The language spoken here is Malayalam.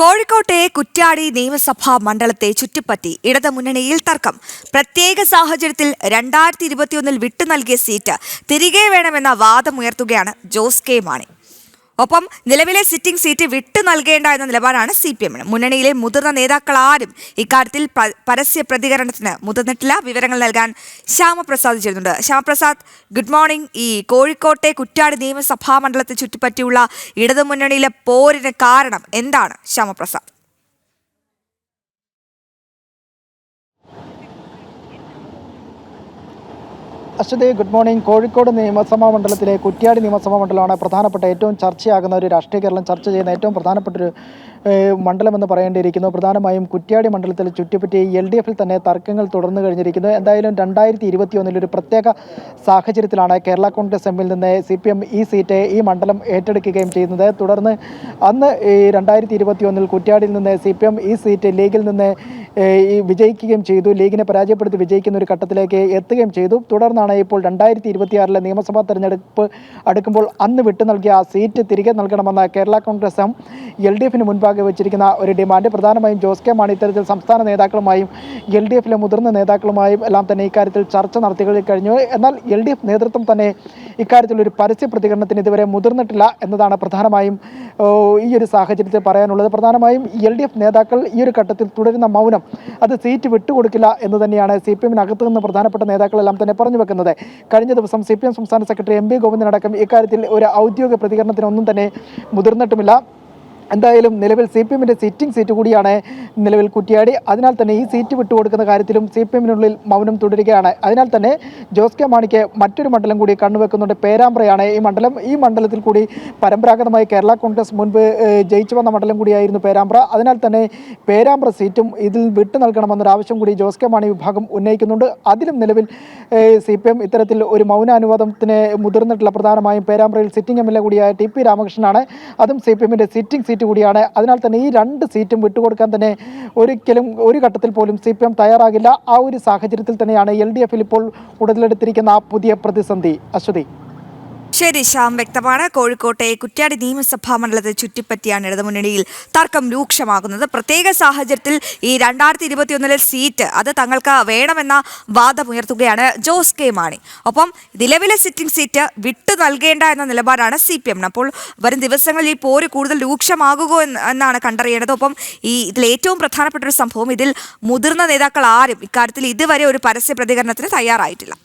കോഴിക്കോട്ടെ കുറ്റ്യാടി നിയമസഭാ മണ്ഡലത്തെ ചുറ്റിപ്പറ്റി ഇടതുമുന്നണിയിൽ തർക്കം. പ്രത്യേക സാഹചര്യത്തിൽ രണ്ടായിരത്തി ഇരുപത്തിയൊന്നിൽ വിട്ടു നൽകിയ സീറ്റ് തിരികെ വേണമെന്ന വാദമുയർത്തുകയാണ് ജോസ് കെ മാണി. ഒപ്പം നിലവിലെ സിറ്റിംഗ് സീറ്റ് വിട്ടു നൽകേണ്ട എന്ന നിലപാടാണ് സി പി എമ്മിന് മുന്നണിയിലെ മുതിർന്ന നേതാക്കളാരും ഇക്കാര്യത്തിൽ പരസ്യ പ്രതികരണത്തിന് മുതിർന്നിട്ടില്ല. വിവരങ്ങൾ നൽകാൻ ശ്യാമപ്രസാദ് ചെയ്യുന്നുണ്ട് ശ്യാമപ്രസാദ് ഗുഡ് മോർണിംഗ്. ഈ കോഴിക്കോട്ടെ കുറ്റാട് നിയമസഭാ മണ്ഡലത്തെ ചുറ്റിപ്പറ്റിയുള്ള ഇടതുമുന്നണിയിലെ പോരിന് കാരണം എന്താണ്? Shyamaprasad. Aswathi good morning. Kozhikode നിയമസഭാ മണ്ഡലത്തിലെ കുറ്റ്യാടി നിയമസഭാ മണ്ഡലമാണ് പ്രധാനപ്പെട്ട ഏറ്റവും ചർച്ചയാകുന്ന ഒരു രാഷ്ട്രീയ കേരളം ചർച്ച ചെയ്യുന്ന ഏറ്റവും പ്രധാനപ്പെട്ട ഒരു മണ്ഡലമെന്ന് പറയേണ്ടിയിരിക്കുന്നു. പ്രധാനമായും കുറ്റ്യാടി മണ്ഡലത്തിൽ ചുറ്റിപ്പറ്റി എൽ ഡി എഫിൽ തന്നെ തർക്കങ്ങൾ തുടർന്നു കഴിഞ്ഞിരിക്കുന്നു. എന്തായാലും രണ്ടായിരത്തി ഇരുപത്തി ഒന്നിൽ ഒരു പ്രത്യേക സാഹചര്യത്തിലാണ് കേരള കോൺഗ്രസ് എമ്മിൽ നിന്ന് സി പി എം ഈ സീറ്റ് ഈ മണ്ഡലം ഏറ്റെടുക്കുകയും ചെയ്യുന്നത്. തുടർന്ന് അന്ന് ഈ രണ്ടായിരത്തി ഇരുപത്തി ഒന്നിൽ കുറ്റ്യാടിയിൽ നിന്ന് സി പി എം ഈ സീറ്റ് ലീഗിൽ നിന്ന് ഈ വിജയിക്കുകയും ചെയ്തു. ലീഗിനെ പരാജയപ്പെടുത്തി വിജയിക്കുന്ന ഒരു ഘട്ടത്തിലേക്ക് എത്തുകയും ചെയ്തു. തുടർന്നാണ് ഇപ്പോൾ രണ്ടായിരത്തി ഇരുപത്തിയാറിലെ നിയമസഭാ തെരഞ്ഞെടുപ്പ് അടുക്കുമ്പോൾ അന്ന് വിട്ടു നൽകിയ ആ സീറ്റ് തിരികെ നൽകണമെന്ന കേരള കോൺഗ്രസ് എൽ ഡി എഫിന് മുൻപാകെ വെച്ചിരിക്കുന്ന ഒരു ഡിമാൻഡ്. പ്രധാനമായും ജോസ് കെ മാണി ഇത്തരത്തിൽ സംസ്ഥാന നേതാക്കളുമായും എൽ ഡി എഫിലെ മുതിർന്ന നേതാക്കളുമായും എല്ലാം തന്നെ ഇക്കാര്യത്തിൽ ചർച്ച നടത്തി കഴിഞ്ഞു. എന്നാൽ എൽ ഡി എഫ് നേതൃത്വം തന്നെ ഇക്കാര്യത്തിൽ ഒരു പരസ്യ പ്രതികരണത്തിന് ഇതുവരെ മുതിർന്നിട്ടില്ല എന്നതാണ് പ്രധാനമായും ഈ ഒരു സാഹചര്യത്തിൽ പറയാനുള്ളത്. പ്രധാനമായും എൽ ഡി എഫ് നേതാക്കൾ ഈ ഒരു ഘട്ടത്തിൽ തുടരുന്ന മൗനം അത് സീറ്റ് വിട്ടുകൊടുക്കില്ല എന്ന് തന്നെയാണ് സി പി എമ്മിനകത്ത് നിന്ന് പ്രധാനപ്പെട്ട നേതാക്കളെല്ലാം തന്നെ പറഞ്ഞു വെക്കുന്നത്. കഴിഞ്ഞ ദിവസം സി പി എം സംസ്ഥാന സെക്രട്ടറി എം പി ഗോവിന്ദനടക്കം ഇക്കാര്യത്തിൽ ഒരു ഔദ്യോഗിക പ്രതികരണത്തിനൊന്നും തന്നെ മുതിർന്നിട്ടുമില്ല. എന്തായാലും നിലവിൽ സി പി എമ്മിന്റെ സിറ്റിംഗ് സീറ്റ് കൂടിയാണ് നിലവിൽ കുറ്റിയാടി. അതിനാൽ തന്നെ ഈ സീറ്റ് വിട്ടുകൊടുക്കുന്ന കാര്യത്തിലും സി പി എമ്മിനുള്ളിൽ മൗനം തുടരുകയാണ്. അതിനാൽ തന്നെ ജോസ് കെ മാണിക്ക് മറ്റൊരു മണ്ഡലം കൂടി കണ്ണുവെക്കുന്നുണ്ട് പേരാമ്പ്രയാണ് ഈ മണ്ഡലം. ഈ മണ്ഡലത്തിൽ കൂടി പരമ്പരാഗതമായി കേരള കോൺഗ്രസ് മുൻപ് ജയിച്ചു വന്ന മണ്ഡലം കൂടിയായിരുന്നു പേരാമ്പ്ര. അതിനാൽ തന്നെ പേരാമ്പ്ര സീറ്റും ഇതിൽ വിട്ടു നൽകണമെന്നൊരു ആവശ്യം കൂടി ജോസ് കെ മാണി വിഭാഗം ഉന്നയിക്കുന്നുണ്ട്. അതിലും നിലവിൽ സി പി എം ഇത്തരത്തിൽ ഒരു മൗനാനുവാദത്തിന് മുതിർന്നിട്ടുള്ള പ്രധാനമായും പേരാമ്പ്രയിൽ സിറ്റിംഗ് എം എൽ എ കൂടിയായ ടി പി രാമകൃഷ്ണനാണ്. അതും സി പി എമ്മിന്റെ സിറ്റിംഗ് സീറ്റ് കൂടിയാണ്. അതിനാൽ തന്നെ ഈ രണ്ട് സീറ്റും വിട്ടുകൊടുക്കാൻ തന്നെ ഒരിക്കലും ഒരു ഘട്ടത്തിൽ പോലും സി തയ്യാറാകില്ല. ആ ഒരു സാഹചര്യത്തിൽ തന്നെയാണ് എൽ ഇപ്പോൾ ഉടലെടുത്തിരിക്കുന്ന പുതിയ പ്രതിസന്ധി. അശ്വതി. ശരി ശ്യാം വ്യക്തമാണ്. കോഴിക്കോട്ടെ കുറ്റ്യാടി നിയമസഭാ മണ്ഡലത്തെ ചുറ്റിപ്പറ്റിയാണ് ഇടതുമുന്നണിയിൽ തർക്കം രൂക്ഷമാകുന്നത്. പ്രത്യേക സാഹചര്യത്തിൽ ഈ രണ്ടായിരത്തി ഇരുപത്തിയൊന്നിലെ സീറ്റ് അത് തങ്ങൾക്ക് വേണമെന്ന വാദമുയർത്തുകയാണ് ജോസ് കെ മാണി. ഒപ്പം നിലവിലെ സിറ്റിംഗ് സീറ്റ് വിട്ടു നൽകേണ്ട എന്ന നിലപാടാണ് സി പി എമ്മിന് അപ്പോൾ വരും ദിവസങ്ങളിൽ ഈ പോര് കൂടുതൽ രൂക്ഷമാകുമോ എന്ന് എന്നാണ് കണ്ടറിയേണ്ടത്. ഒപ്പം ഈ ഇതിൽ ഏറ്റവും പ്രധാനപ്പെട്ട ഒരു സംഭവം ഇതിൽ മുതിർന്ന നേതാക്കൾ ആരും ഇക്കാര്യത്തിൽ ഇതുവരെ ഒരു പരസ്യ പ്രതികരണത്തിന് തയ്യാറായിട്ടില്ല.